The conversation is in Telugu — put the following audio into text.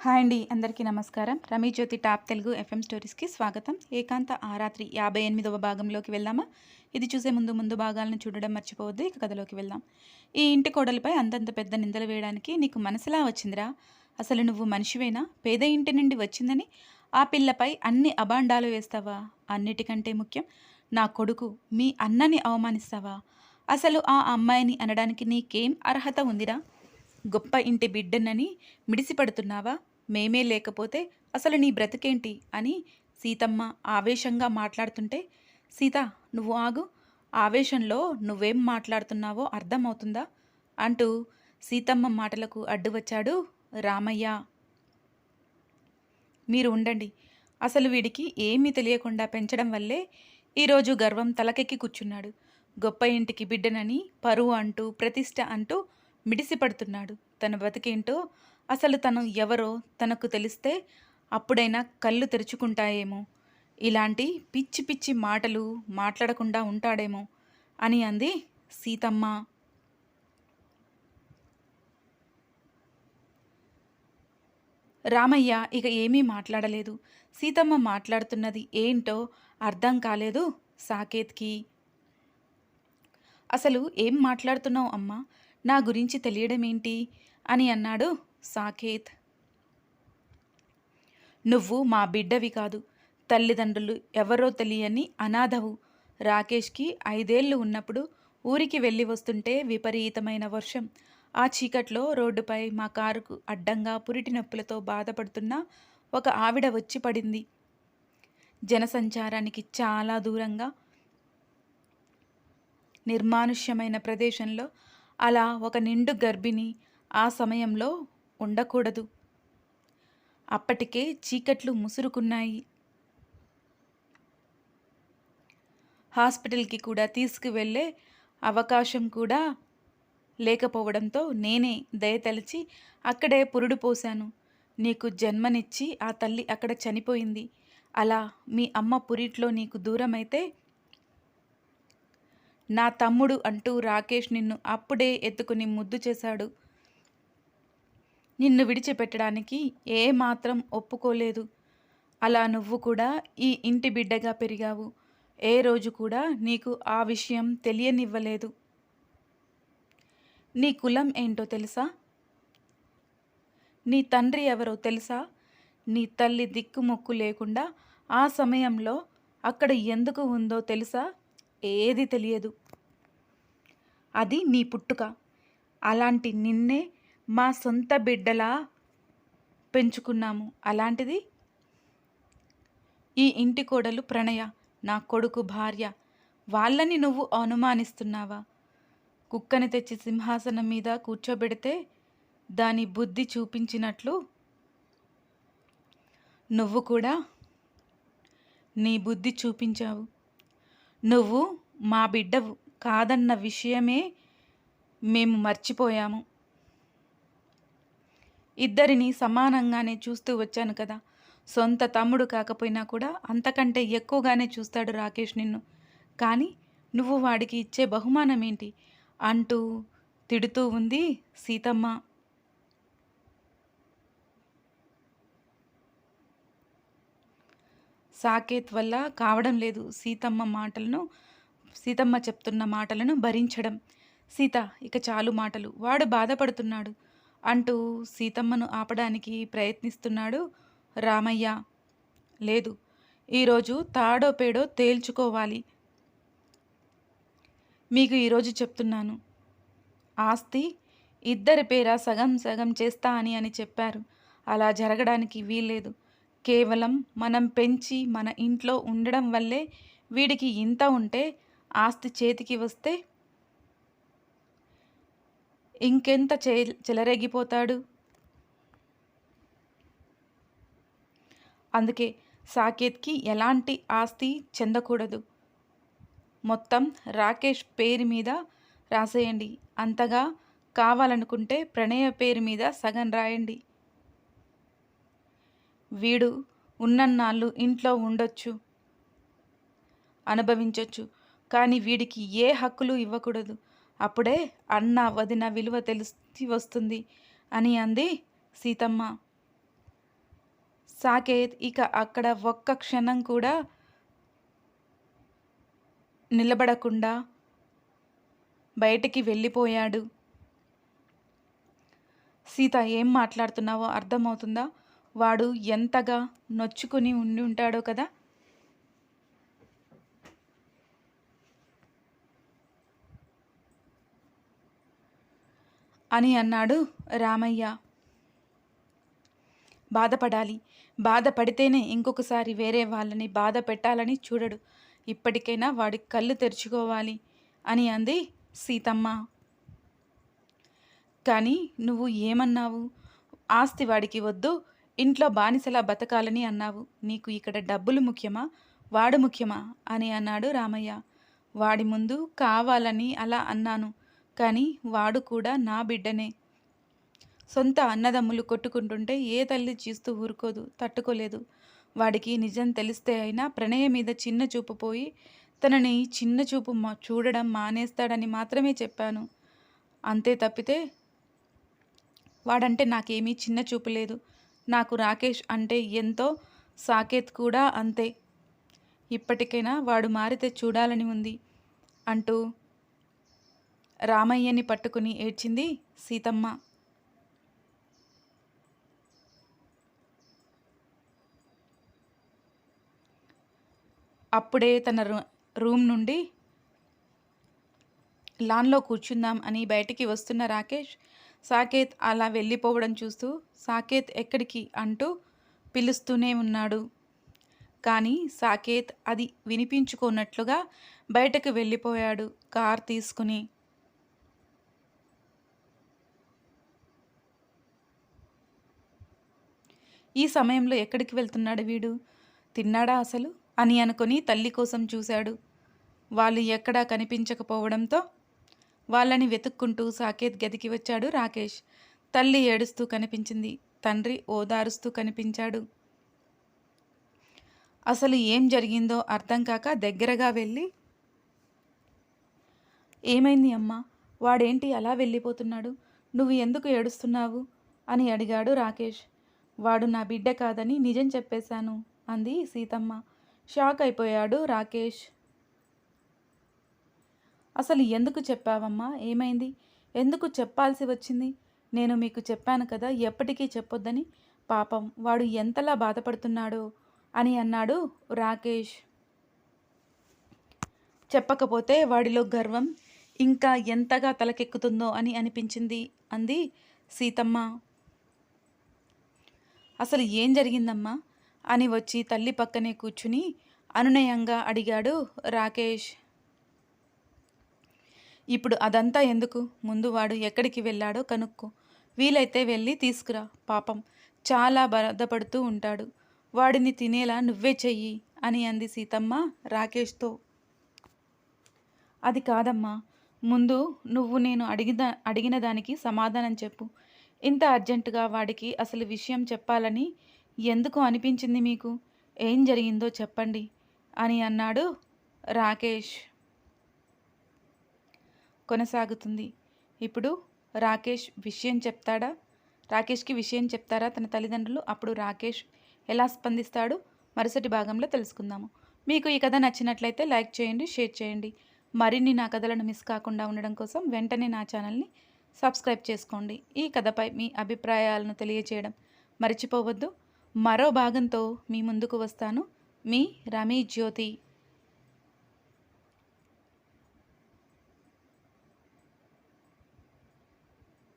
హాయ్ అండి అందరికీ నమస్కారం. రమీ జ్యోతి టాప్ తెలుగు ఎఫ్ఎం స్టోరీస్కి స్వాగతం. ఏకాంత ఆరాత్రి యాభై ఎనిమిదవ భాగంలోకి వెళ్దామా? ఇది చూసే ముందు ముందు భాగాలను చూడడం మర్చిపోవద్దు ఇక కథలోకి వెళ్దాం. ఈ ఇంటి కోడలపై అంతంత పెద్ద నిందలు వేయడానికి నీకు మనసులా వచ్చిందిరా? అసలు నువ్వు మనిషివేనా? పేద ఇంటి నుండి వచ్చిందని? ఆ పిల్లపై అన్ని అబాండాలు వేస్తావా? అన్నిటికంటే ముఖ్యం నా కొడుకు మీ అన్నని అవమానిస్తావా? అసలు ఆ అమ్మాయిని అనడానికి నీకేం అర్హత ఉందిరా? గొప్ప ఇంటి బిడ్డనని మిడిసిపడుతున్నావా? మేమే లేకపోతే అసలు నీ బ్రతికేంటి? అని సీతమ్మ ఆవేశంగా మాట్లాడుతుంటే సీత నువ్వు ఆగు. ఆవేశంలో నువ్వేం మాట్లాడుతున్నావో అర్థమవుతుందా? అంటూ సీతమ్మ మాటలకు అడ్డు వచ్చాడు రామయ్య. మీరు ఉండండి. అసలు వీడికి ఏమీ తెలియకుండా పెంచడం వల్లే ఈరోజు గర్వం తలకెక్కి కూర్చున్నాడు. గొప్ప ఇంటికి బిడ్డనని పరువు అంటూ ప్రతిష్ట అంటూ మిడిసిపడుతున్నాడు. తన బతికేంటో అసలు తను ఎవరో తనకు తెలిస్తే అప్పుడైనా కళ్ళు తెరుచుకుంటాయేమో. ఇలాంటి పిచ్చి పిచ్చి మాటలు మాట్లాడకుండా ఉంటాడేమో అని అంది సీతమ్మ. రామయ్య ఇక ఏమీ మాట్లాడలేదు. సీతమ్మ మాట్లాడుతున్నది ఏంటో అర్థం కాలేదు సాకేత్కి. అసలు ఏం మాట్లాడుతున్నావు అమ్మా? నా గురించి తెలియడమేంటి? అని అన్నాడు సాకేత్. నువ్వు మా బిడ్డవి కాదు తల్లిదండ్రులు ఎవరో తెలియని అనాథవు. రాకేష్కి ఐదేళ్ళు ఉన్నప్పుడు ఊరికి వెళ్ళి వస్తుంటే విపరీతమైన వర్షం. ఆ చీకట్లో రోడ్డుపై మా కారుకు అడ్డంగా పురిటి నొప్పులతో బాధపడుతున్న ఒక ఆవిడ వచ్చి పడింది. జనసంచారానికి చాలా దూరంగా నిర్మానుష్యమైన ప్రదేశంలో అలా ఒక నిండు గర్భిణి ఆ సమయంలో ఉండకూడదు. అప్పటికే చీకట్లు ముసురుకున్నాయి. హాస్పిటల్కి కూడా తీసుకువెళ్ళే అవకాశం కూడా లేకపోవడంతో నేనే దయతలిచి అక్కడే పురుడు పోశాను. నీకు జన్మనిచ్చి ఆ తల్లి అక్కడ చనిపోయింది. అలా మీ అమ్మ పురిట్లో నీకు దూరమైతే నా తమ్ముడు అంటూ రాకేష్ నిన్ను అప్పుడే ఎత్తుకుని ముద్దు చేశాడు. నిన్ను విడిచిపెట్టడానికి ఏ మాత్రం ఒప్పుకోలేదు. అలా నువ్వు కూడా ఈ ఇంటి బిడ్డగా పెరిగావు. ఏ రోజు కూడా నీకు ఆ విషయం తెలియనివ్వలేదు. నీ కులం ఏంటో తెలుసా? నీ తండ్రి ఎవరో తెలుసా? నీ తల్లి దిక్కుమొక్కు లేకుండా ఆ సమయంలో అక్కడ ఎందుకు ఉందో తెలుసా? ఏది తెలియదు. అది నీ పుట్టుక. అలాంటి నిన్నే మా సొంత బిడ్డలా పెంచుకున్నాము. అలాంటిది ఈ ఇంటి కోడలు ప్రణయ నా కొడుకు భార్య వాళ్ళని నువ్వు అనుమానిస్తున్నావా? కుక్కని తెచ్చి సింహాసనం మీద కూర్చోబెడితే దాని బుద్ధి చూపించినట్లు నువ్వు కూడా నీ బుద్ధి చూపించావు. నువ్వు మా బిడ్డవు కాదన్న విషయమే మేము మర్చిపోయాము. ఇద్దరిని సమానంగానే చూస్తూ వచ్చాను కదా. సొంత తమ్ముడు కాకపోయినా కూడా అంతకంటే ఎక్కువగానే చూస్తాడు రాకేష్ నిన్ను. కానీ నువ్వు వాడికి ఇచ్చే బహుమానం ఏంటి అంటూ తిడుతూ ఉంది సీతమ్మ. సాకేత్ వల్ల కావడం లేదు. సీతమ్మ మాటలను సీతమ్మ చెప్తున్న మాటలను భరించడం. సీత ఇక చాలు మాటలు. వాడు బాధపడుతున్నాడు. అంటూ సీతమ్మను ఆపడానికి ప్రయత్నిస్తున్నాడు రామయ్య. లేదు ఈరోజు తాడో పేడో తేల్చుకోవాలి. మీకు ఈరోజు చెప్తున్నాను. ఆస్తి ఇద్దరి పేర సగం సగం చేస్తా అని అని చెప్పారు. అలా జరగడానికి వీల్లేదు. కేవలం మనం పెంచి మన ఇంట్లో ఉండడం వల్లే వీడికి ఇంత ఉంటే ఆస్తి చేతికి వస్తే ఇంకెంత చె చెలరేగిపోతాడు? అందుకే సాకేత్కి ఎలాంటి ఆస్తి చెందకూడదు. మొత్తం రాకేష్ పేరు మీద రాసేయండి. అంతగా కావాలనుకుంటే ప్రణయ పేరు మీద సగం రాయండి. వీడు ఉన్నన్నాళ్ళు ఇంట్లో ఉండొచ్చు అనుభవించవచ్చు కానీ వీడికి ఏ హక్కులు ఇవ్వకూడదు. అప్పుడే అన్న వదిన విలువ తెలిసి వస్తుంది అని అంది సీతమ్మ. సాకేత్ ఇక అక్కడ ఒక్క క్షణం కూడా నిలబడకుండా బయటికి వెళ్ళిపోయాడు. సీత ఏం మాట్లాడుతున్నావో అర్థమవుతుందా? వాడు ఎంతగా నొచ్చుకుని ఉండి ఉంటాడో కదా? అని అన్నాడు రామయ్య. బాధపడాలి. బాధపడితేనే ఇంకొకసారి వేరే వాళ్ళని బాధ పెట్టాలని చూడడు. ఇప్పటికైనా వాడి కళ్ళు తెరుచుకోవాలి అని అంది సీతమ్మ. కానీ నువ్వు ఏమన్నావు? ఆస్తి వాడికి వద్దు. ఇంట్లో బానిసలా బతకాలని అన్నావు. నీకు ఇక్కడ డబ్బులు ముఖ్యమా? వాడు ముఖ్యమా? అని అన్నాడు రామయ్య. వాడి ముందు కావాలని అలా అన్నాను. కానీ వాడు కూడా నా బిడ్డనే. సొంత అన్నదమ్ములు కొట్టుకుంటుంటే ఏ తల్లి చీస్తూ ఊరుకోదు తట్టుకోలేదు. వాడికి నిజం తెలిస్తే అయినా ప్రణయం మీద చిన్న చూపు పోయి తనని చిన్న చూపు మా చూడడం మానేస్తాడని మాత్రమే చెప్పాను. అంతే తప్పితే వాడంటే నాకేమీ చిన్న చూపు లేదు. నాకు రాకేష్ అంటే ఎంతో సాకేత్ కూడా అంతే. ఇప్పటికైనా వాడు మారితే చూడాలని ఉంది అంటూ రామయ్యని పట్టుకుని ఏడ్చింది సీతమ్మ. అప్పుడే తన రూమ్ నుండి లాన్లో కూర్చుందాం అని బయటికి వస్తున్న రాకేష్ సాకేత్ అలా వెళ్ళిపోవడం చూస్తూ సాకేత్ ఎక్కడికి అంటూ పిలుస్తూనే ఉన్నాడు. కానీ సాకేత్ అది వినిపించుకున్నట్లుగా బయటకు వెళ్ళిపోయాడు కార్ తీసుకుని. ఈ సమయంలో ఎక్కడికి వెళ్తున్నాడు వీడు? తిన్నాడా అసలు? అని అనుకుని తల్లి కోసం చూశాడు. వాళ్ళు ఎక్కడా కనిపించకపోవడంతో వాళ్ళని వెతుక్కుంటూ సాకేత్ గదికి వచ్చాడు రాకేష్. తల్లి ఏడుస్తూ కనిపించింది. తండ్రి ఓదారుస్తూ కనిపించాడు. అసలు ఏం జరిగిందో అర్థం కాక దగ్గరగా వెళ్ళి ఏమైంది అమ్మా? వాడేంటి అలా వెళ్ళిపోతున్నాడు? నువ్వు ఎందుకు ఏడుస్తున్నావు? అని అడిగాడు రాకేష్. వాడు నా బిడ్డ కాదని నిజం చెప్పేశాను అంది సీతమ్మ. షాక్ అయిపోయాడు రాకేష్. అసలు ఎందుకు చెప్పావమ్మా? ఏమైంది? ఎందుకు చెప్పాల్సి వచ్చింది? నేను మీకు చెప్పాను కదా ఎప్పటికీ చెప్పొద్దని. పాపం వాడు ఎంతలా బాధపడుతున్నాడో అని అన్నాడు రాకేష్. చెప్పకపోతే వాడిలో గర్వం ఇంకా ఎంతగా తలకెక్కుతుందో అని అనిపించింది అంది సీతమ్మ. అసలు ఏం జరిగిందమ్మా? అని వచ్చి తల్లి పక్కనే కూర్చుని అనునయంగా అడిగాడు రాకేష్. ఇప్పుడు అదంతా ఎందుకు? ముందు వాడు ఎక్కడికి వెళ్ళాడో కనుక్కో. వీలైతే వెళ్ళి తీసుకురా పాపం. చాలా బాధపడుతూ ఉంటాడు. వాడిని తినేలా నువ్వే చెయ్యి అని అంది సీతమ్మ రాకేష్తో. అది కాదమ్మా. ముందు నువ్వు నేను అడిగిన అడిగిన దానికి సమాధానం చెప్పు. ఇంత అర్జెంటుగా వాడికి అసలు విషయం చెప్పాలని ఎందుకు అనిపించింది మీకు? ఏం జరిగిందో చెప్పండి అని అన్నాడు రాకేష్. కొనసాగుతుంది. ఇప్పుడు రాకేష్ విషయం చెప్తాడా? రాకేష్కి విషయం చెప్తారా? తన తల్లిదండ్రులు? అప్పుడు రాకేష్ ఎలా స్పందిస్తాడు? మరుసటి భాగంలో తెలుసుకుందాము. మీకు ఈ కథ నచ్చినట్లయితే లైక్ చేయండి షేర్ చేయండి. మరిన్ని నా కథలను మిస్ కాకుండా ఉండడం కోసం వెంటనే నా ఛానల్ని సబ్స్క్రైబ్ చేసుకోండి. ఈ కథపై మీ అభిప్రాయాలను తెలియచేయడం మర్చిపోవద్దు. మరో భాగంతో మీ ముందుకు వస్తాను. మీ రమీ జ్యోతి.